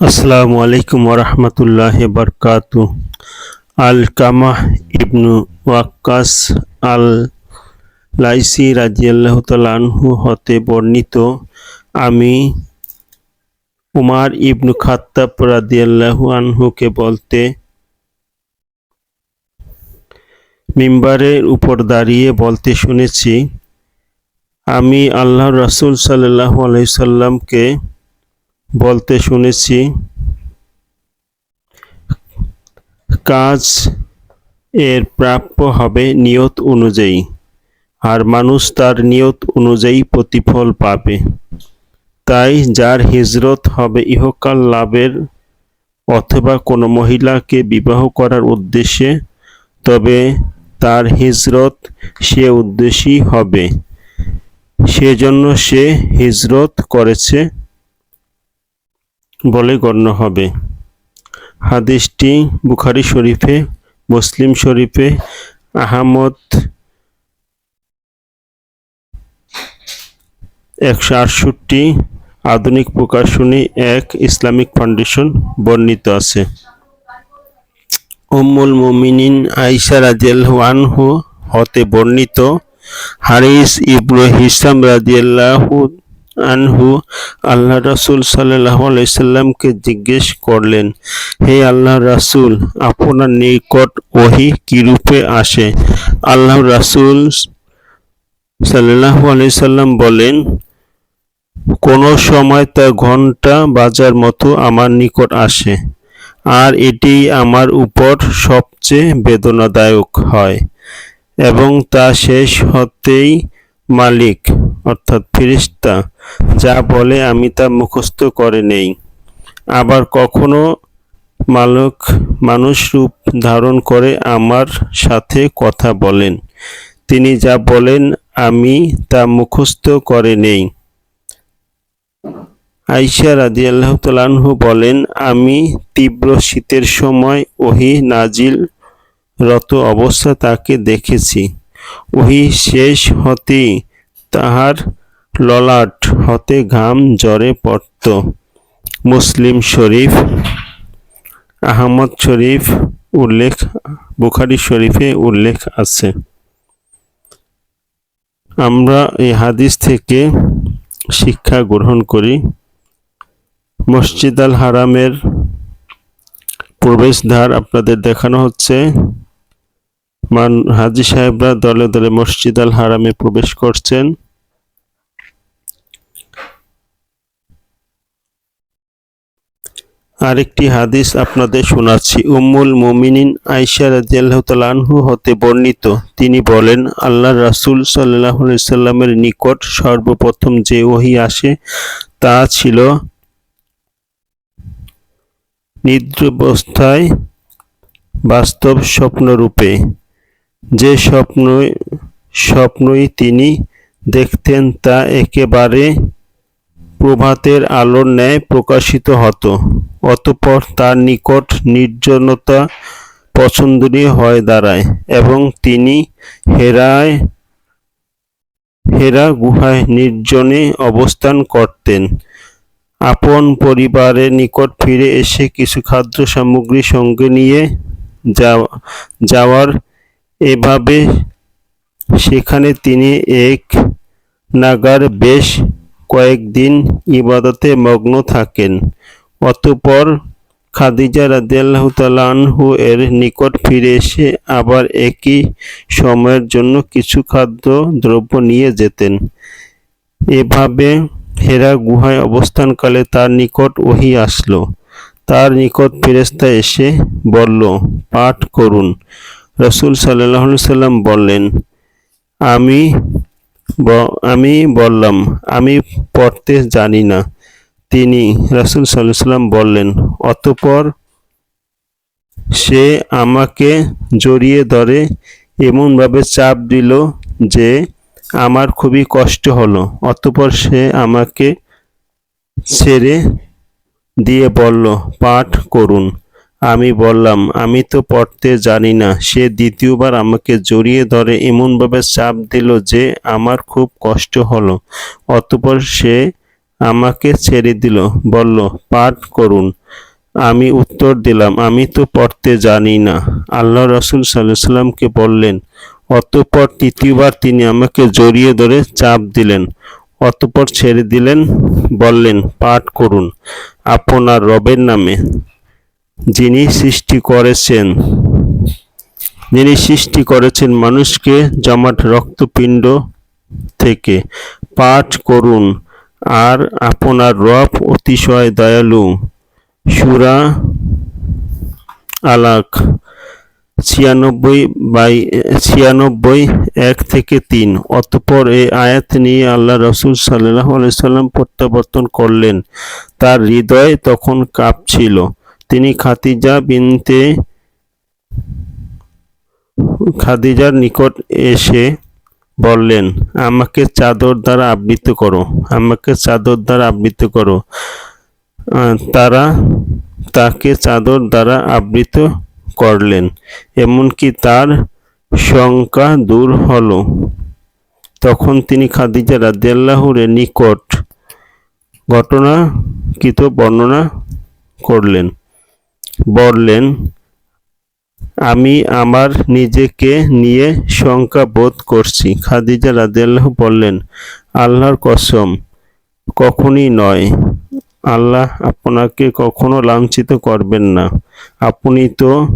আসসালামু আলাইকুম ওরহমতুল্লাহ বরকাত। আল কামাহ ইবনু ওয়াক্কাস আল লাইসি রাজিয়াল্লাহ আনহু হতে বর্ণিত, আমি উমার ইবনু খাত্তাব রাদিয়াল্লাহু আনহুকে বলতে মিম্বারের উপর দাঁড়িয়ে বলতে শুনেছি, আমি আল্লাহ রসুল সাল্লাহ আলাইসাল্লামকে বলতে শুনেছি, কাজ এর প্রাপ্য হবে নিয়ত অনুযায়ী, আর মানুষ তার নিয়ত অনুযায়ী প্রতিফল পাবে। তাই যার হিজরত হবে ইহকাল লাভের অথবা কোনো মহিলাকে বিবাহ করার উদ্দেশ্যে, তবে তার হিজরত সে উদ্দেশ্যই হবে। সেজন্য সে হিজরত করেছে বলে গণ্য হবে। হাদিসটি বুখারি শরীফে, মুসলিম শরীফে, আহমদ একশো আটষট্টি, আধুনিক প্রকাশনী এক, ইসলামিক ফাউন্ডেশন বর্ণিত আছে। উম্মুল মুমিনিন আইসা আনহু হতে বর্ণিত হারিস ইবনু হিসাম রাজিয়াল্লাহু আনহু আল্লাহ রাসূল সাল্লাল্লাহু আলাইহি সাল্লামকে জিজ্ঞেস করলেন, হে আল্লাহ রাসুল, আপনার নিকট ওহী কিরূপে আসে? আল্লাহ রাসূল সাল্লাল্লাহু আলাইহি সাল্লাম বলেন, কোন সময় তা ঘণ্টা বাজার মতো আমার নিকট আসে, আর এটি আমার উপর সবচেয়ে বেদনাদায়ক হয় এবং তা শেষ হতেই মালিক, অর্থাৎ ফিরিস্তা যা বলে আমি তা মুখস্থ করে নেই। আবার কখনো মালক মানুষ রূপ ধারণ করে আমার সাথে কথা বলেন। তিনি যা বলেন আমি তা মুখস্থ করে নেই। আইসা রাজি আল্লাহ তালাহু বলেন, আমি তীব্র শীতের সময় ওহি নাজিল রত অবস্থা তাকে দেখেছি। ওহি শেষ হতেই তাহার ললাট হতে ঘাম জ্বরে পড়ত। মুসলিম শরীফ, আহমদ শরীফ উল্লেখ, বুখারি শরীফে উল্লেখ আছে। আমরা এই হাদিস থেকে শিক্ষা গ্রহণ করি, মসজিদ আল হারামের প্রবেশদ্বার আপনাদের দেখানো হচ্ছে। মান হাজি সাহেবরা দলে দলে মসজিদ আল হারামে প্রবেশ করছেন। আরেকটি হাদিস আপনাদের শোনাচ্ছি। উম্মুল মুমিনিন আইসা রাজিয়াল্লাহ হতে বর্ণিত। তিনি বলেন আল্লাহ রাসূল সাল্লাহ সাল্লামের নিকট সর্বপ্রথম যে ওহি আসে তা ছিল নিদ্রাবস্থায় বাস্তব স্বপ্নরূপে। যে স্বপ্ন স্বপ্নই তিনি দেখতেন তা একেবারে প্রভাতের আলোর ন্যায় প্রকাশিত হতো। অতঃপর তার নিকট নির্জনতা পছন্দনীয় হয়ে দাঁড়ায় এবং তিনি হেরায়, হেরা গুহায় নির্জনে অবস্থান করতেন। আপন পরিবারের নিকট ফিরে এসে কিছু খাদ্য সামগ্রী সঙ্গে নিয়ে যাওয়ার এভাবে সেখানে তিনি এক নাগার বেশ কয়েকদিন ইবাদতে মগ্ন থাকেন। অতঃপর খাদিজা রাদিয়াল্লাহু তাআলা এর নিকট ফিরে এসে আবার একই সময়ের জন্য কিছু খাদ্য দ্রব্য নিয়ে যেতেন। এভাবে হেরা গুহায় অবস্থানকালে তার নিকট ওহি আসলো। তার নিকট ফেরেস্তা এসে বলল, পাঠ করুন। রসুল সাল্লাহ সাল্লাম বললেন, আমি আমি বললাম, আমি পড়তে জানি না। তিনি রাসুল সাল্লাহ সাল্লাম বললেন, অতপর সে আমাকে জড়িয়ে ধরে, এমনভাবে চাপ দিল যে আমার খুবই কষ্ট হলো। অতপর সে আমাকে ছেড়ে দিয়ে বলল, পাঠ করুন আমি বললাম, আমি তো পড়তে জানি না। সে দ্বিতীয়বার আমাকে জড়িয়ে ধরে, এমনভাবে চাপ দিল যে আমার খুব কষ্ট হলো। অতপর সে আমাকে ছেড়ে দিল, বলল, পাঠ করুন। আমি উত্তর দিলাম, আমি তো পড়তে জানি না। আল্লাহ রসুল সাল্লামকে বললেন, অতঃপর তৃতীয়বার তিনি আমাকে জড়িয়ে ধরে চাপ দিলেন। অতঃপর ছেড়ে দিলেন, বললেন, পাঠ করুন। আপনার রবের নামে। যিনি সৃষ্টি করেছেন। যিনি সৃষ্টি করেছেন মানুষকে জমাট, রক্তপিণ্ড থেকে পাঠ করুন। আর আপনার রব অতিশয় দয়ালু। সুরা আলাক ছিয়ানব্বই বাই, ছিয়ানব্বই এক থেকে তিন। অতঃপর এই আয়াত নিয়ে আল্লাহ রসুল সাল্লাহ আলাইসাল্লাম প্রত্যাবর্তন করলেন। তার হৃদয় তখন কাঁপছিল। তিনি খাতিজা বিনতে খাদিজার নিকট এসে বললেন, আমাকে চাদর দ্বারা আবৃত করো, আমাকে চাদর দ্বারা আবৃত করো। তারা তাকে চাদর দ্বারা আবৃত করলেন, এমনকি তার শঙ্কা দূর হলো। তখন তিনি খাদিজা রাদিয়াল্লাহুরের নিকট ঘটনাকৃত বর্ণনা করলেন। বললেন, আমি আমার নিজেকে নিয়ে শঙ্কা বোধ করছি। খাদিজা রাদিয়াল্লাহু বললেন, আল্লাহর কসম, কখনই নয়। আল্লাহ আপনাকে কখনো লাঞ্ছিত করবেন না। আপনি তো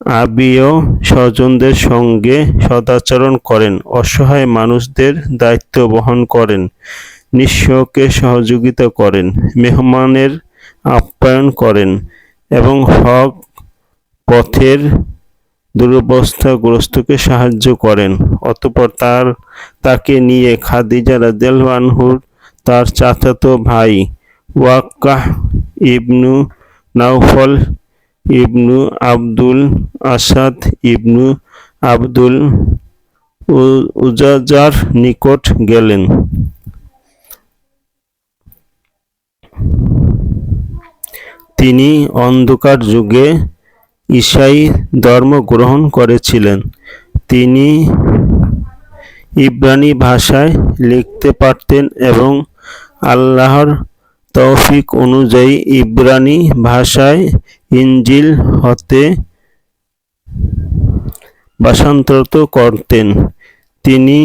আবিও স্বজনদের সঙ্গে সদাচরণ করেন, অসহায় মানুষদের দায়িত্ব বহন করেন, নিঃস্বকে সহযোগিতা করেন, মেহমানের আপ্যায়ন করেন এবং হক পথের দুরবস্থাগ্রস্তকে সাহায্য করেন। অতঃপর তার, তাকে নিয়ে খাদিজা রাদিয়াল্লাহু আনহুর তার চাচাতো ভাই ওয়াক্কাহ ইবনু নাউফল ইবনু আব্দুল আসাদ ইবনু আব্দুল উজাজার নিকট গেলেন। তিনি অন্ধকার যুগে ঈসাই ধর্ম গ্রহণ করেছিলেন। তিনি ইব্রানি ভাষায় লিখতে পারতেন এবং আল্লাহর তৌফিক অনুযায়ী ইব্রানি ভাষায় ইঞ্জিল হতে ভাষান্তরিত করতেন। তিনি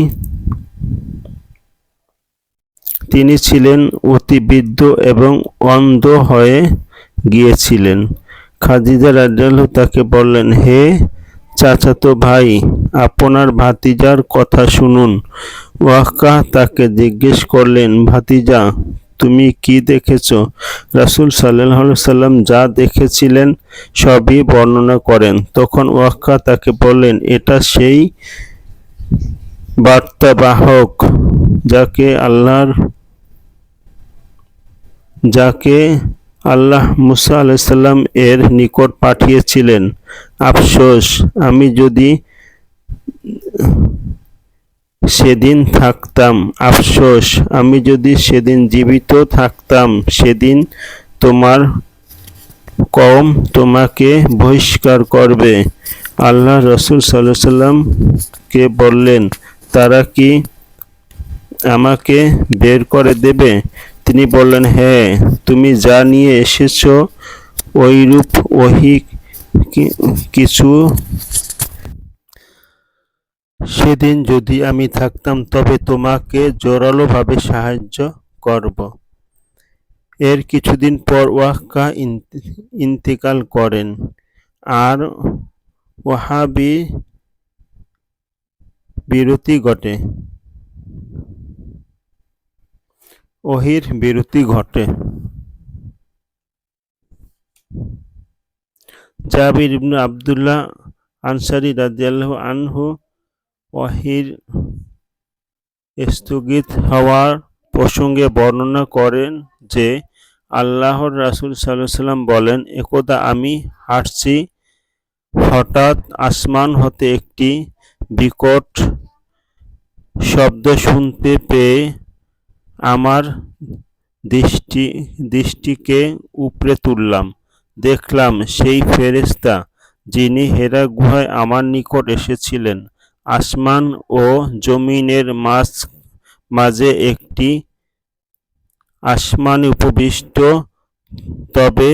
তিনি ছিলেন অতি বৃদ্ধ এবং অন্ধ হয়ে গিয়েছিলেন। খাদিজা রাদিয়াল্লাহু তাকে বললেন, হে চাচাতো ভাই, আপনার ভাতিজার কথা শুনুন। ওয়াক্কা তাকে জিজ্ঞেস করলেন, ভাতিজা, তুমি কি দেখেছ? রাসূল আলাইহি সাল্লাম যা দেখেছিলেন সবই বর্ণনা করেন। তখন ওয়াক্কা তাকে বললেন, এটা সেই বার্তাবাহক যাকে আল্লাহর, যাকে আল্লাহ মুসা আলাইসাল্লাম এর নিকট পাঠিয়েছিলেন। আফসোস, আমি যদি সেদিন থাকতাম, আফসোস, আমি যদি সেদিন জীবিত থাকতাম, সেদিন তোমার কম তোমাকে বহিষ্কার করবে। আল্লাহ রসুল সাল্লাহ সাল্লামকে বললেন, তারা কি আমাকে বের করে দেবে? তিনি বললেন হ্যাঁ তুমি যা নিয়ে এসেছ ওইরূপ ওহি কিছু সেদিন যদি আমি থাকতাম, তবে তোমাকে জোরালোভাবে সাহায্য করব। এর কিছুদিন পর ওয়াক্কা ইন- ইন্তেকাল করেন। আর ওয়াহাবি বিরতি ঘটে। ওহির বিরতি ঘটে। জাবির ইবনু আব্দুল্লাহ আনসারি রাদিয়াল্লাহু আনহু ওহির স্থগিত হওয়ার প্রসঙ্গে বর্ণনা করেন যে, আল্লাহর রাসূল আলাইহি সাল্লাম বলেন, একদা আমি হাঁটছি, হঠাৎ আসমান হতে একটি বিকট শব্দ শুনতে পেয়ে আমার দৃষ্টি, দৃষ্টিকে উপরে তুললাম। দেখলাম সেই ফেরেশতা যিনি হেরা গুহায় আমার নিকট এসেছিলেন। আসমান ও জমিনের মাঝ, মাঝে একটি আসমানে উপবিষ্ট, তবে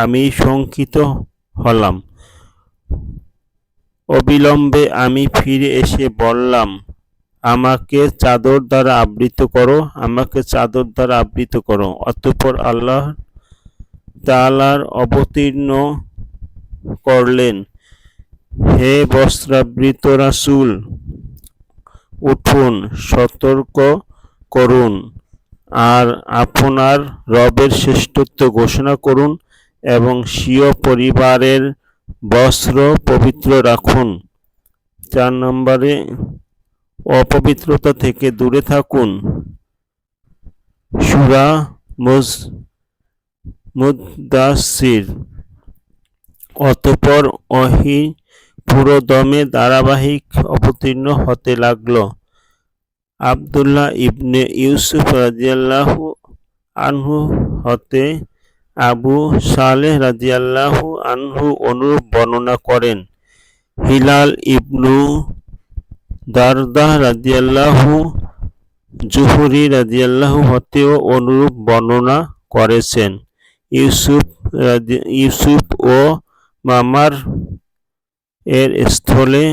আমি শঙ্কিত হলাম। অবিলম্বে আমি ফিরে এসে বললাম আমাকে চাদর দ্বারা আবৃত করো, আমাকে চাদর দ্বারা আবৃত করো। অতঃপর আল্লাহ তালার অবতীর্ণ করলেন, হে বস্ত্রাবৃত রাসূল, উঠুন, সতর্ক করুন আর আপনার রবের শ্রেষ্ঠত্ব ঘোষণা করুন এবং স্বীয় পরিবারের বস্ত্র পবিত্র রাখুন। চার নম্বরে অপবিত্রতা থেকে দূরে থাকুন। সুরা মুজ মুদাসির অতঃপর অহি পুরো দমে ধারাবাহিক অবতীর্ণ হতে লাগল। আবদুল্লাহ ইবনে ইউসুফ রাজিয়াল্লাহু আনহু হতে আবু সালেহ রাজিয়াল্লাহু আনহু অনুরূপ বর্ণনা করেন। হিলাল ইবনু দারদা রাজিয়াল্লাহু জুহুরি রাজিয়াল্লাহু হতেও অনুরূপ বর্ণনা করেছেন। ইউসুফ ইউসুফ ও মামার এর স্থলে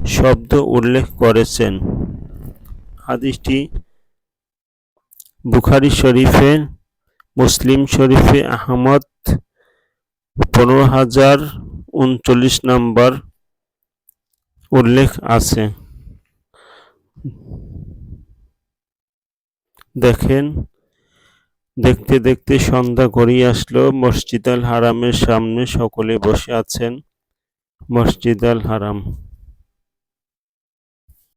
শব্দ উল্লেখ করেছেন। হাদিসটি বুখারি শরীফে, মুসলিম শরীফে আহমদ পনেরো হাজার উনচল্লিশ নম্বর উল্লেখ আছে। দেখেন, দেখতে দেখতে সন্ধ্যা গড়িয়ে আসলো। মসজিদ আল হারামের সামনে সকলে বসে আছেন। মসজিদ আল হারাম।